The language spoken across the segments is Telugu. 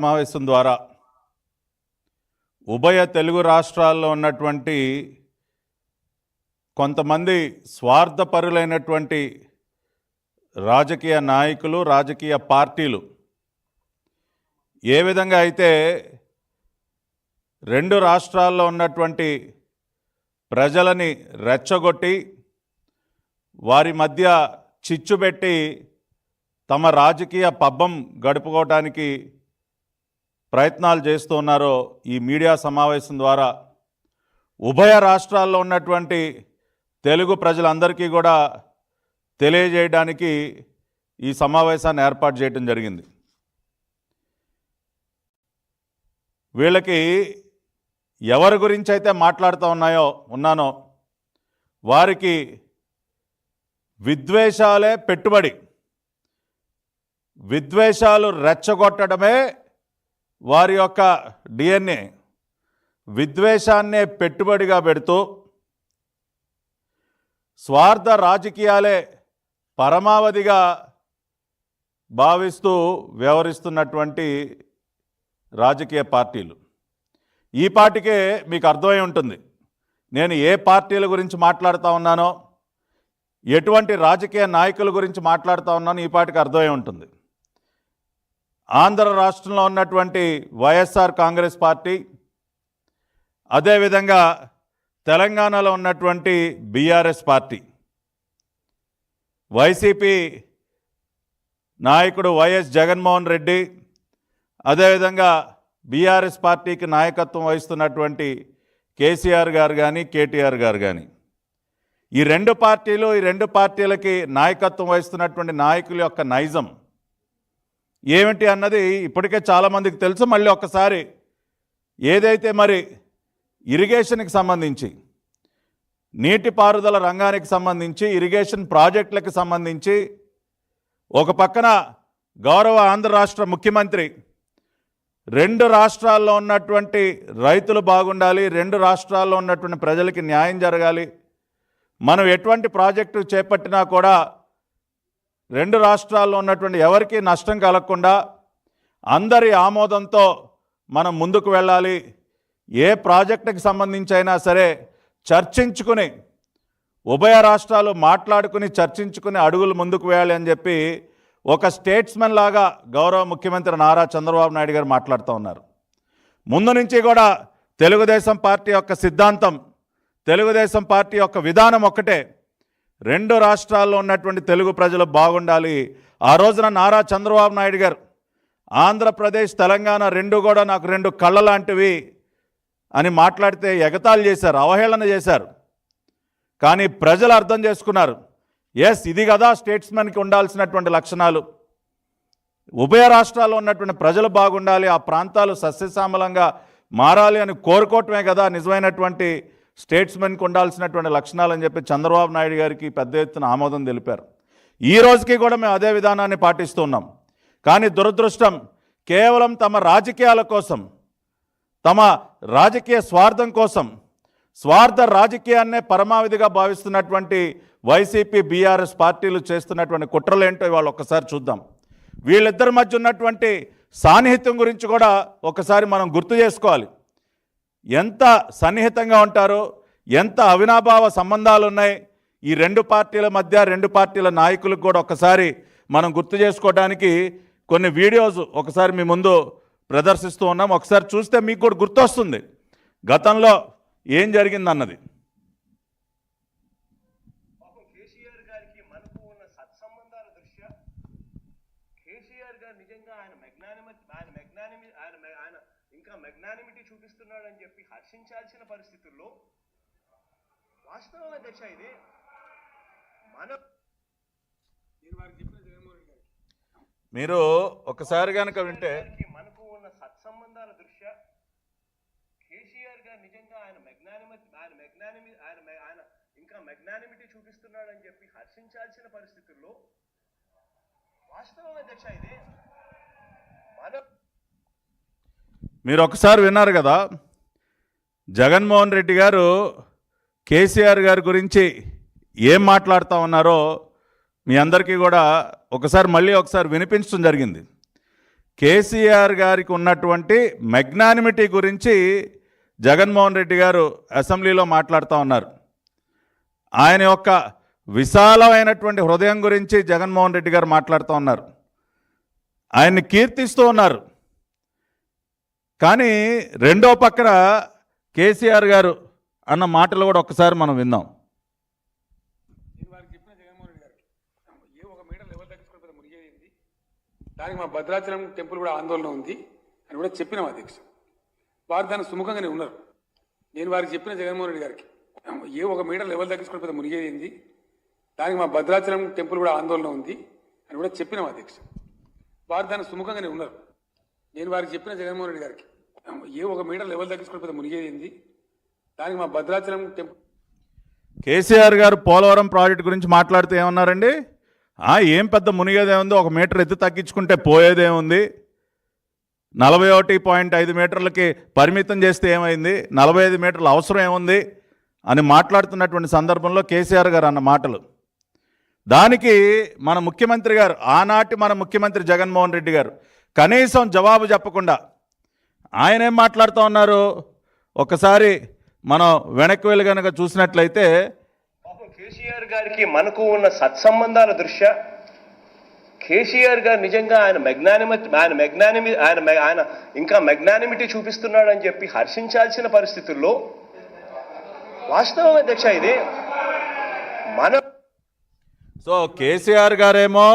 సమావేశం ద్వారా ఉభయ తెలుగు రాష్ట్రాల్లో ఉన్నటువంటి కొంతమంది స్వార్థపరులైనటువంటి రాజకీయ నాయకులు రాజకీయ పార్టీలు ఏ విధంగా అయితే రెండు రాష్ట్రాల్లో ఉన్నటువంటి ప్రజలని రెచ్చగొట్టి వారి మధ్య చిచ్చుబెట్టి తమ రాజకీయ పబ్బం గడుపుకోవటానికి ప్రయత్నాలు చేస్తూ ఉన్నారో ఈ మీడియా సమావేశం ద్వారా ఉభయ రాష్ట్రాల్లో ఉన్నటువంటి తెలుగు ప్రజలందరికీ కూడా తెలియజేయడానికి ఈ సమావేశాన్ని ఏర్పాటు చేయడం జరిగింది. వీళ్ళకి ఎవరి గురించి అయితే మాట్లాడుతూ ఉన్నాయో ఉన్నానో వారికి విద్వేషాలే పెట్టుబడి. విద్వేషాలు రెచ్చగొట్టడమే వారి యొక్క డిఎన్ఏ విద్వేషాన్నే పెట్టుబడిగా పెడుతూ స్వార్థ రాజకీయాలే పరమావధిగా భావిస్తూ వ్యవహరిస్తున్నటువంటి రాజకీయ పార్టీలు. ఈ పాటికే మీకు అర్థమై ఉంటుంది. నేను ఏ పార్టీల గురించి మాట్లాడుతూ ఉన్నానో ఎటువంటి రాజకీయ నాయకుల గురించి మాట్లాడుతూ ఉన్నానో ఈ పాటికి అర్థమై ఉంటుంది. ఆంధ్ర రాష్ట్రంలో ఉన్నటువంటి వైఎస్ఆర్ కాంగ్రెస్ పార్టీ అదేవిధంగా తెలంగాణలో ఉన్నటువంటి బీఆర్ఎస్ పార్టీ. వైసీపీ నాయకుడు వైఎస్ జగన్మోహన్ రెడ్డి అదేవిధంగా బీఆర్ఎస్ పార్టీకి నాయకత్వం వహిస్తున్నటువంటి కేసీఆర్ గారు కానీ కేటీఆర్ గారు కానీ ఈ రెండు పార్టీలు ఈ రెండు పార్టీలకి నాయకత్వం వహిస్తున్నటువంటి నాయకుల యొక్క నైజం ఏమిటి అన్నది ఇప్పటికే చాలామందికి తెలుసు. మళ్ళీ ఒక్కసారి ఏదైతే మరి ఇరిగేషన్కి సంబంధించి నీటిపారుదల రంగానికి సంబంధించి ఇరిగేషన్ ప్రాజెక్టులకు సంబంధించి ఒక పక్కన గౌరవ ఆంధ్ర రాష్ట్ర ముఖ్యమంత్రి రెండు రాష్ట్రాల్లో ఉన్నటువంటి రైతులు బాగుండాలి రెండు రాష్ట్రాల్లో ఉన్నటువంటి ప్రజలకి న్యాయం జరగాలి. మనం ఎటువంటి ప్రాజెక్టు చేపట్టినా కూడా రెండు రాష్ట్రాల్లో ఉన్నటువంటి ఎవరికీ నష్టం కలగకుండా అందరి ఆమోదంతో మనం ముందుకు వెళ్ళాలి. ఏ ప్రాజెక్టుకి సంబంధించి అయినా సరే చర్చించుకుని ఉభయ రాష్ట్రాలు మాట్లాడుకుని చర్చించుకుని అడుగులు ముందుకు వేయాలి అని చెప్పి ఒక స్టేట్స్మెన్ లాగా గౌరవ ముఖ్యమంత్రి నారా చంద్రబాబు నాయుడు గారు మాట్లాడుతూ ఉన్నారు. ముందు నుంచి కూడా తెలుగుదేశం పార్టీ యొక్క సిద్ధాంతం తెలుగుదేశం పార్టీ యొక్క విధానం ఒక్కటే. రెండు రాష్ట్రాల్లో ఉన్నటువంటి తెలుగు ప్రజలు బాగుండాలి. ఆ రోజున నారా చంద్రబాబు నాయుడు గారు ఆంధ్రప్రదేశ్ తెలంగాణ రెండు కూడా నాకు రెండు కళ్ళ లాంటివి అని మాట్లాడితే ఎగతాళి చేశారు అవహేళన చేశారు. కానీ ప్రజలు అర్థం చేసుకున్నారు ఎస్ ఇది కదా స్టేట్స్మెన్కి ఉండాల్సినటువంటి లక్షణాలు. ఉభయ రాష్ట్రాల్లో ఉన్నటువంటి ప్రజలు బాగుండాలి ఆ ప్రాంతాలు సస్యశ్యామలంగా మారాలి అని కోరుకోవటమే కదా నిజమైనటువంటి స్టేట్స్మెన్కి ఉండాల్సినటువంటి లక్షణాలు అని చెప్పి చంద్రబాబు నాయుడు గారికి పెద్ద ఎత్తున ఆమోదం తెలిపారు. ఈ రోజుకి కూడా మేము అదే విధానాన్ని పాటిస్తున్నాం కానీ దురదృష్టం కేవలం తమ రాజకీయాల కోసం తమ రాజకీయ స్వార్థం కోసం స్వార్థ రాజకీయాన్నే పరమావిధిగా భావిస్తున్నటువంటి వైసీపీ బీఆర్ఎస్ పార్టీలు చేస్తున్నటువంటి కుట్రలేంటో ఇవాళ ఒక్కసారి చూద్దాం. వీళ్ళిద్దరి మధ్య ఉన్నటువంటి సాన్నిహిత్యం గురించి కూడా ఒకసారి మనం గుర్తు చేసుకోవాలి. ఎంత సన్నిహితంగా ఉంటారో ఎంత అవినాభావ సంబంధాలు ఉన్నాయి ఈ రెండు పార్టీల మధ్య రెండు పార్టీల నాయకులకు కూడా ఒకసారి మనం గుర్తు చేసుకోవడానికి కొన్ని వీడియోస్ ఒకసారి మీ ముందు ప్రదర్శిస్తూ ఉన్నాం. ఒకసారి చూస్తే మీకు కూడా గుర్తొస్తుంది. గతంలో ఏం జరిగిందన్నది పాపం కేసీఆర్ గారికి మనకు ఉన్న సత్సంబంధాల దృష్ట్యా కేసీఆర్ గారు నిజంగా ఆయన మెగ్నానిమతి ఆయన మెగ్నానిమి ఆయన మె- ఆయన ఇంకా మెగ్నానిమిటీ చూపిస్తున్నాడని చెప్పి హర్షించాల్సిన పరిస్థితుల్లో వాస్తవం అధ్యక్ష ఇది? మన మీరు ఒకసారి కనుక వింటే మనకు ఉన్న సత్సంబంధాల దృష్ట్యా కేసీఆర్ గారు నిజంగా ఆయన మెగ్నానిమతి ఆయన మెగ్నానిమి ఆయన ఆయన ఇంకా మెగ్నానిమిటీ చూపిస్తున్నాడని చెప్పి హర్షించాల్సిన పరిస్థితుల్లో వాస్తవం అధ్యక్ష ఇది? మన మీరు ఒకసారి విన్నారు కదా జగన్మోహన్ రెడ్డి గారు కేసీఆర్ గారి గురించి ఏం మాట్లాడుతూ ఉన్నారో మీ అందరికీ కూడా ఒకసారి మళ్ళీ ఒకసారి వినిపించడం జరిగింది. కేసీఆర్ గారికి ఉన్నటువంటి మెగ్నానిమిటీ గురించి జగన్మోహన్ రెడ్డి గారు అసెంబ్లీలో మాట్లాడుతూ ఉన్నారు. ఆయన యొక్క విశాలమైనటువంటి హృదయం గురించి జగన్మోహన్ రెడ్డి గారు మాట్లాడుతూ ఉన్నారు. ఆయన్ని కీర్తిస్తూ ఉన్నారు. కానీ రెండో పక్కన కేసీఆర్ గారు అన్న మాటలు కూడా ఒక్కసారి మనం విందాం. నేను వారికి చెప్పిన గారికి ఏ ఒక లెవెల్ దానికి మా భద్రాచలం టెంపుల్ కూడా ఆందోళన ఉంది అని కూడా చెప్పినాం అధ్యక్ష వారు దాన్ని సుముఖంగానే ఉన్నారు. నేను వారికి చెప్పిన జగన్మోహన్ రెడ్డి గారికి ఏ ఒక మీటర్ లెవెల్ తగ్గించుకోకపోతే మునిగేది దానికి మా భద్రాచలం టెంపుల్ కూడా ఆందోళన ఉంది అని కూడా చెప్పినాం అధ్యక్ష వారు దాన్ని సుముఖంగానే ఉన్నారు. నేను వారికి చెప్పిన జగన్మోహన్ రెడ్డి గారికి ఏ ఒక మీటర్ లెవెల్ తగ్గించుకోకపోతే మునిగేది దానికి మా భద్రాచలం కేసీఆర్ గారు పోలవరం ప్రాజెక్టు గురించి మాట్లాడుతూ ఏమన్నారండి? ఏం పెద్ద మునిగేదేముంది ఒక మీటర్ ఎత్తు తగ్గించుకుంటే పోయేదేముంది నలభై ఒకటి పాయింట్ ఐదు మీటర్లకి పరిమితం చేస్తే ఏమైంది? నలభై ఐదు మీటర్ల అవసరం ఏముంది? అని మాట్లాడుతున్నటువంటి సందర్భంలో కేసీఆర్ గారు అన్న మాటలు. దానికి మన ముఖ్యమంత్రి గారు ఆనాటి మన ముఖ్యమంత్రి జగన్మోహన్ రెడ్డి గారు కనీసం జవాబు చెప్పకుండా ఆయన ఏం మాట్లాడుతూ ఉన్నారు? ఒకసారి మనం వెనక్కి వెళ్ళి కనుక చూసినట్లయితే కేసీఆర్ గారికి మనకు ఉన్న సత్సంబంధాల దృష్ట్యా కేసీఆర్ గారు నిజంగా ఆయన మెగ్నానిమతి ఆయన మెగ్నానిమి ఆయన ఆయన ఇంకా మెగ్నానిమిటీ చూపిస్తున్నాడు అని చెప్పి హర్షించాల్సిన పరిస్థితుల్లో వాస్తవం అధ్యక్ష ఇది. మన సో కేసీఆర్ గారేమో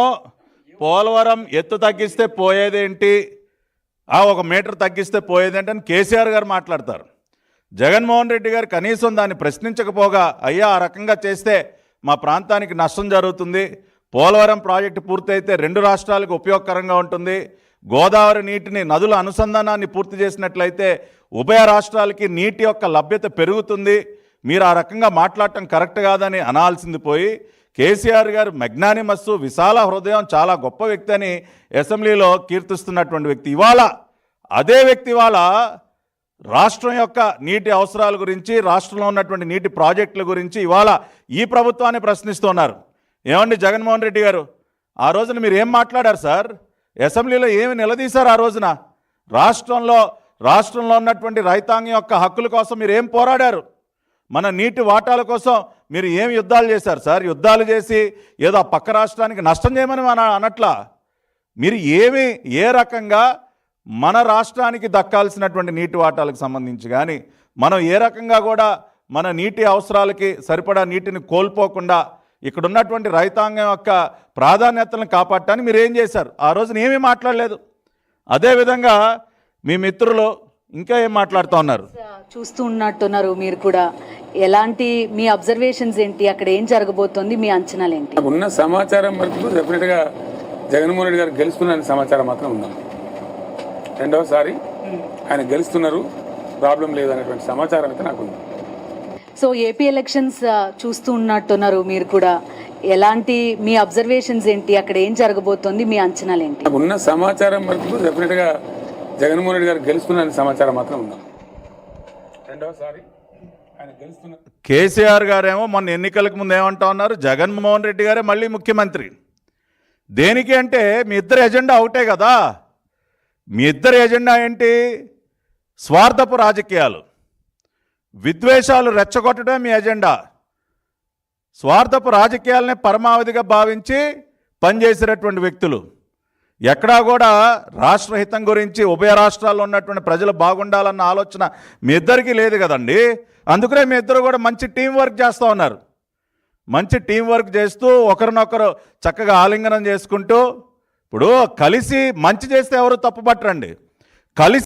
పోలవరం ఎత్తు తగ్గిస్తే పోయేదేంటి? ఆ ఒక మీటర్ తగ్గిస్తే పోయేదేంటి అని కేసీఆర్ గారు మాట్లాడతారు. జగన్మోహన్ రెడ్డి గారు కనీసం దాన్ని ప్రశ్నించకపోగా అయ్యా ఆ రకంగా చేస్తే మా ప్రాంతానికి నష్టం జరుగుతుంది. పోలవరం ప్రాజెక్టు పూర్తయితే రెండు రాష్ట్రాలకు ఉపయోగకరంగా ఉంటుంది. గోదావరి నీటిని నదుల అనుసంధానాన్ని పూర్తి చేసినట్లయితే ఉభయ రాష్ట్రాలకి నీటి యొక్క లభ్యత పెరుగుతుంది. మీరు ఆ రకంగా మాట్లాడటం కరెక్ట్ కాదని అనాల్సింది పోయి కేసీఆర్ గారు మెగ్నానిమస్సు విశాల హృదయం చాలా గొప్ప వ్యక్తి అని అసెంబ్లీలో కీర్తిస్తున్నటువంటి వ్యక్తి. ఇవాళ అదే వ్యక్తి ఇవాళ రాష్ట్రం యొక్క నీటి అవసరాల గురించి రాష్ట్రంలో ఉన్నటువంటి నీటి ప్రాజెక్టుల గురించి ఇవాళ ఈ ప్రభుత్వాన్ని ప్రశ్నిస్తున్నారు. ఏమండి జగన్మోహన్ రెడ్డి గారు? ఆ రోజున మీరు ఏం మాట్లాడారు సార్? అసెంబ్లీలో ఏమి నిలదీశారు ఆ రోజున? రాష్ట్రంలో రాష్ట్రంలో ఉన్నటువంటి రైతాంగం యొక్క హక్కుల కోసం మీరు ఏం పోరాడారు? మన నీటి వాటాల కోసం మీరు ఏం యుద్ధాలు చేశారు సార్? యుద్ధాలు చేసి ఏదో పక్క రాష్ట్రానికి నష్టం చేయమని మన అనట్లా? మీరు ఏమి ఏ రకంగా మన రాష్ట్రానికి దక్కాల్సినటువంటి నీటి వాటాలకు సంబంధించి కానీ మనం ఏ రకంగా కూడా మన నీటి అవసరాలకి సరిపడా నీటిని కోల్పోకుండా ఇక్కడ ఉన్నటువంటి రైతాంగం యొక్క ప్రాధాన్యతలను కాపాడటానికి మీరు ఏం చేశారు? ఆ రోజున ఏమీ మాట్లాడలేదు. అదేవిధంగా మీ మిత్రులు ఇంకా ఏం మాట్లాడుతూ ఉన్నారు? చూస్తూ ఉన్నట్టున్నారు మీరు కూడా. ఎలాంటి మీ అబ్జర్వేషన్స్ ఏంటి? అక్కడ ఏం జరగబోతోంది? మీ అంచనాలు ఏంటి ఉన్న సమాచారం వరకు డెఫినెట్గా జగన్మోహన్ రెడ్డి గారు గెలుస్తున్న సమాచారం మాత్రం ఉందాం? రెండవసారి ఆయన గెలుస్తున్నారు. ప్రాబ్లం లేదనేటువంటి సమాచారం అయితే నాకు ఉంది. సో ఏపీ ఎలక్షన్స్ చూస్తూ ఉన్నట్టున్నారు మీరు కూడా. ఎలాంటి మీ అబ్జర్వేషన్స్ ఏంటి? అక్కడ ఏం జరగబోతోంది? మీ అంచనాలు ఏంటి ఉన్న సమాచారం వరకు డెఫినెట్గా జగన్మోహన్ రెడ్డి గారు గెలుస్తున్న సమాచారం మాత్రం ఉందాం. రెండవసారి కేసీఆర్ గారేమో మొన్న ఎన్నికలకు ముందు ఏమంటా ఉన్నారు? జగన్మోహన్ రెడ్డి గారే మళ్ళీ ముఖ్యమంత్రి. దేనికి అంటే మీ ఇద్దరి ఎజెండా ఒకటే కదా. మీ ఇద్దరి ఎజెండా ఏంటి? స్వార్థపు రాజకీయాలు. విద్వేషాలు రెచ్చగొట్టడమే మీ ఎజెండా. స్వార్థపు రాజకీయాలనే పరమావధిగా భావించి పనిచేసేటటువంటి వ్యక్తులు. ఎక్కడా కూడా రాష్ట్ర హితం గురించి ఉభయ రాష్ట్రాల్లో ఉన్నటువంటి ప్రజలు బాగుండాలన్న ఆలోచన మీ ఇద్దరికీ లేదు కదండి. అందుకనే మీ ఇద్దరు కూడా మంచి టీం వర్క్ చేస్తూ ఉన్నారు. మంచి టీం వర్క్ చేస్తూ ఒకరినొకరు చక్కగా ఆలింగనం చేసుకుంటూ ఇప్పుడు కలిసి మంచి చేస్తే ఎవరు తప్పు పట్టరండి కలిసి